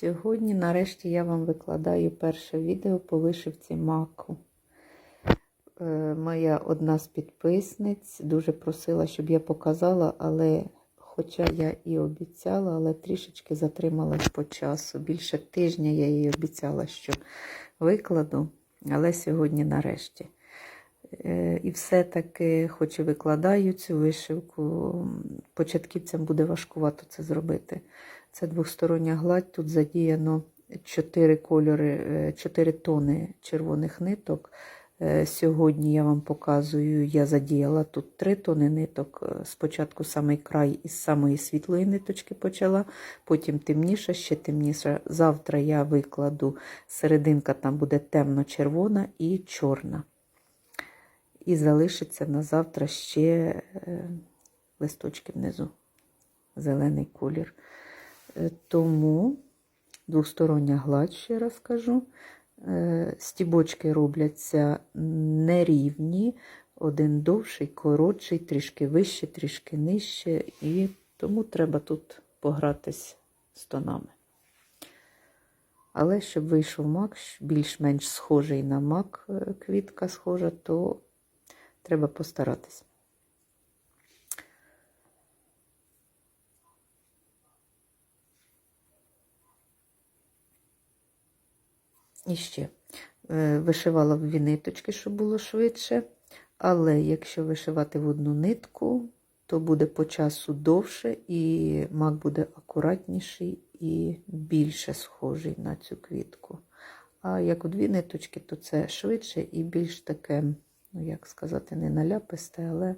Сьогодні, нарешті, я вам викладаю перше відео по вишивці маку. Е, Моя одна з підписниць дуже просила, щоб я показала, але хоча я і обіцяла, але трішечки затрималась по часу. Більше тижня я їй обіцяла, що викладу, але сьогодні нарешті. Е, І все-таки, хоч і викладаю цю вишивку, початківцям буде важкувато це зробити. Це двостороння гладь, тут задіяно 4 кольори, 4 тони червоних ниток. Е, Сьогодні я вам показую, я задіяла тут 3 тони ниток. Е, Спочатку самий край із самої світлої ниточки почала, потім темніша, ще темніша. Завтра я викладу серединка, там буде темно-червона і чорна. І залишиться на завтра ще е, листочки внизу, зелений колір. Е, Тому двостороння гладь, ще раз кажу. Е, Стібочки робляться нерівні, один довший, коротший, трішки вище, трішки нижче, і тому треба тут погратись з тонами. Але щоб вийшов мак, більш-менш схожий на мак, е, квітка схожа, то треба постаратись. І ще е, вишивала в дві ниточки, щоб було швидше. Але якщо вишивати в одну нитку, то буде по часу довше, і мак буде акуратніший і більше схожий на цю квітку. А як у дві ниточки, то це швидше і більш таке, ну як сказати, не наляписте, але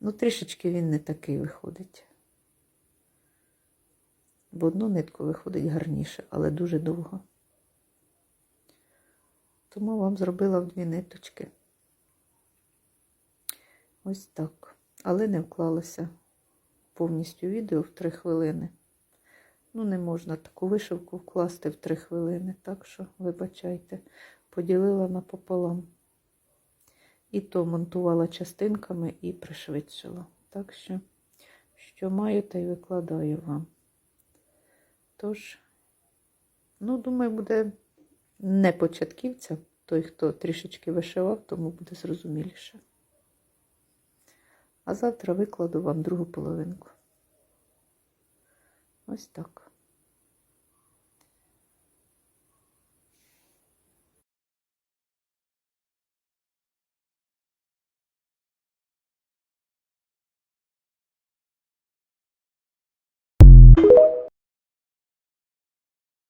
ну, трішечки він не такий виходить. В одну нитку виходить гарніше, але дуже довго. Тому вам зробила в дві ниточки. Ось так. Але не вклалося повністю відео в три хвилини. Ну, не можна таку вишивку вкласти в три хвилини, так що, вибачайте, поділила напополам. І то монтувала частинками і пришвидшила. Так що, що маю, та й викладаю вам. Тож, ну, думаю, буде не початківця, той, хто трішечки вишивав, тому буде зрозуміліше. А завтра викладу вам другу половинку. Ось так.